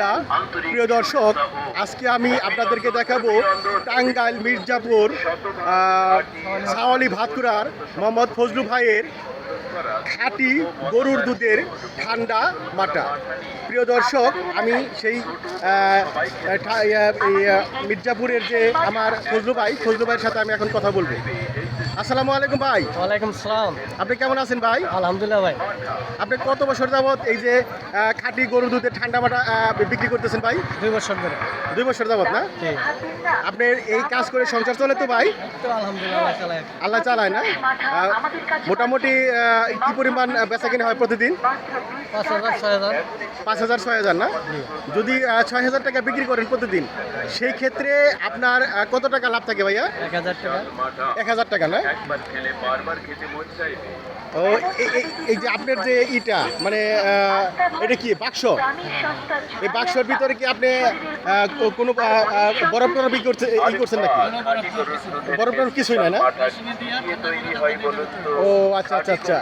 আলহামদুলিল্লাহ প্রিয় দর্শক, আজকে আমি আপনাদেরকে দেখাবো টাঙ্গাইল মির্জাপুর সাওয়ালি ভাতকুড়ার মোহাম্মদ ফজলু ভাইয়ের খাঁটি গরুর দুধের ঠান্ডা মাটা। প্রিয় দর্শক, আমি সেই ইয়া- মির্জাপুরের যে আমার ফজলু ভাই, ফজলু ভাইয়ের সাথে আমি এখন কথা বলব। আসসালামু আলাইকুম ভাই। ওয়ালাইকুম সালাম। আপনি কেমন আছেন ভাই? আলহামদুলিল্লাহ ভাই। আপনি কত বছর যাবত এই যে খাঁটি গরুর দুধের ঠান্ডা মাটা বিক্রি করতেছেন ভাই? দুই বছর ধরে। দুই বছর যাবত না? আপনার এই কাজ করে সংসার চলে তো ভাই? তো আলহামদুলিল্লাহ আল্লাহ চালায়। না? মোটামুটি কি পরিমাণ বেচা কিনা হয় প্রতিদিন? পাঁচ হাজার ছয় হাজার। না? যদি ছয় হাজার টাকা বিক্রি করেন প্রতিদিন সেই ক্ষেত্রে আপনার কত টাকা লাভ থাকে ভাইয়া? এক হাজার টাকা। এক হাজার টাকা না? একবার খেলে বারবার খেতে মন চাইবে। ও এই- যে আপনার যে ইটা মানে এটা কি বাক্স? এই বাক্সর ভিতরে কি আপনি কোনো বরফ টরফ ই করছে ই করছেন নাকি? বরফ টরফ কিছুই না? না হয় ও আচ্ছা আচ্ছা আচ্ছা।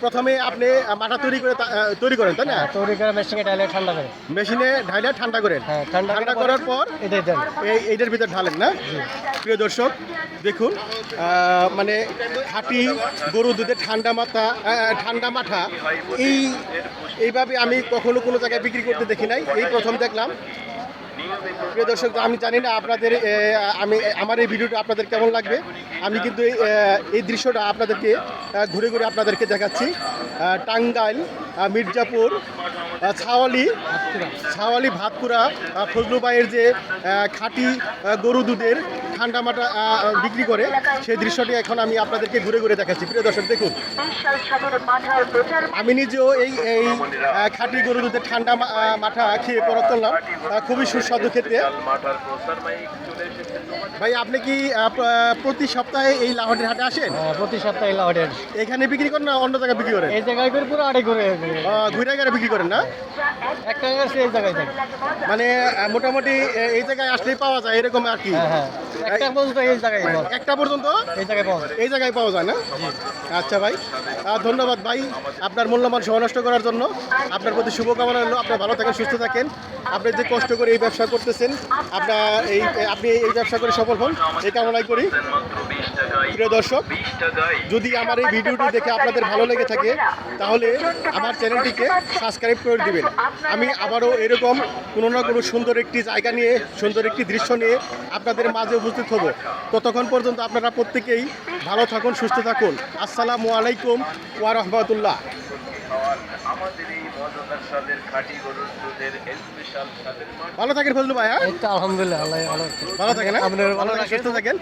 প্রথমে আপনি মাটা তৈরি করে তা- তৈরি করেন তাই না? তৈরি করে মেশিনে ডাইলে ঠান্ডা করে। মেশিনে ঢাইলে ঠান্ডা করেন। হ্যাঁ ঠান্ডা ঠান্ডা করার পর দেন এই এইটার ভিতর ঢালেন না? প্রিয় দর্শক দেখুন মানে খাঁটি গরু দুধের ঠান্ডা মাথা ঠান্ডা মাথা এই এইভাবে আমি কখনো কোনো জায়গায় বিক্রি করতে দেখি নাই। এই প্রথম দেখলাম। প্রিয় দর্শক আমি জানি না আপনাদের আমি আমার এই ভিডিওটা আপনাদের কেমন লাগবে। আমি কিন্তু এই, দৃশ্যটা আপনাদেরকে ঘুরে ঘুরে আপনাদেরকে দেখাচ্ছি। টাঙ্গাইল মির্জাপুর ছাওয়ালি ছাওয়ালি ভাতপুরা আহ, ফজলু ভাইয়ের যে খাঁটি গরু দুধের ঠান্ডা মাটা বিক্রি করে সেই দৃশ্যটি এখন আমি আপনাদেরকে ঘুরে ঘুরে দেখাচ্ছি। প্রিয় দর্শক দেখুন। আমি নিজেও এই এই খাঁটি গরু দুধের ঠান্ডা মাঠা খেয়ে পরত করলাম। খুবই সুস্বাদু খেতে। ভাই আপনি কি প্রতি সপ্তাহে এই লাহনের হাটে আসেন? হ্যাঁ, প্রতি সপ্তাহে লাউডের এখানে বিক্রি করেন না অন্য জায়গায় বিক্রি করেন? এই জায়গায় করে পুরো আড়াই করে ঘুরে গেলে বিক্রি করেন না? একটা গেছে এই জায়গায় থাকে মানে মোটামুটি এই জায়গায় আসলেই পাওয়া যায় এরকম আর কি। হ্যাঁ হ্যাঁ। একটা পর্যন্ত এই জায়গায় একটা পর্যন্ত? এই জায়গায় পাওয়া যায়। এই জায়গায় পাওয়া যায় না? আচ্ছা ভাই ধন্যবাদ ভাই আপনার মূল্যবান সময় নষ্ট করার জন্য। আপনার প্রতি শুভকামনা হলো আপনার ভালো থাকেন সুস্থ থাকেন। আপনি যে কষ্ট করে এই ব্যবসা করতেছেন আপনার এই আপনি এই ব্যবসা করে সফল হন এই কামনাই করি। প্রিয় দর্শক যদি আমার এই ভিডিওটি দেখে আপনাদের ভালো লেগে থাকে তাহলে আমার চ্যানেলটিকে সাবস্ক্রাইব করে দিবেন। আমি আবারও এরকম কোনো না কোনো সুন্দর একটি জায়গা নিয়ে সুন্দর একটি দৃশ্য নিয়ে আপনাদের মাঝে উপস্থিত হব। ততক্ষণ পর্যন্ত আপনারা প্রত্যেকেই ভালো থাকুন সুস্থ থাকুন। আসসালামু আলাইকুম ওয়া রাহমাতুল্লাহ। খাওয়ার আমাদের এই মজাদার স্বাদের খাঁটি গরুর দুধের স্পেশাল স্বাদের ভালো থাকেন ফজলু ভাই হ্যাঁ? তো আলহামদুলিল্লাহ আল্লাহ ভালো রাখছে। ভালো থাকেন হ্যাঁ? আপনার ভালো ভালো থাকেন? সুস্থ থাকেন।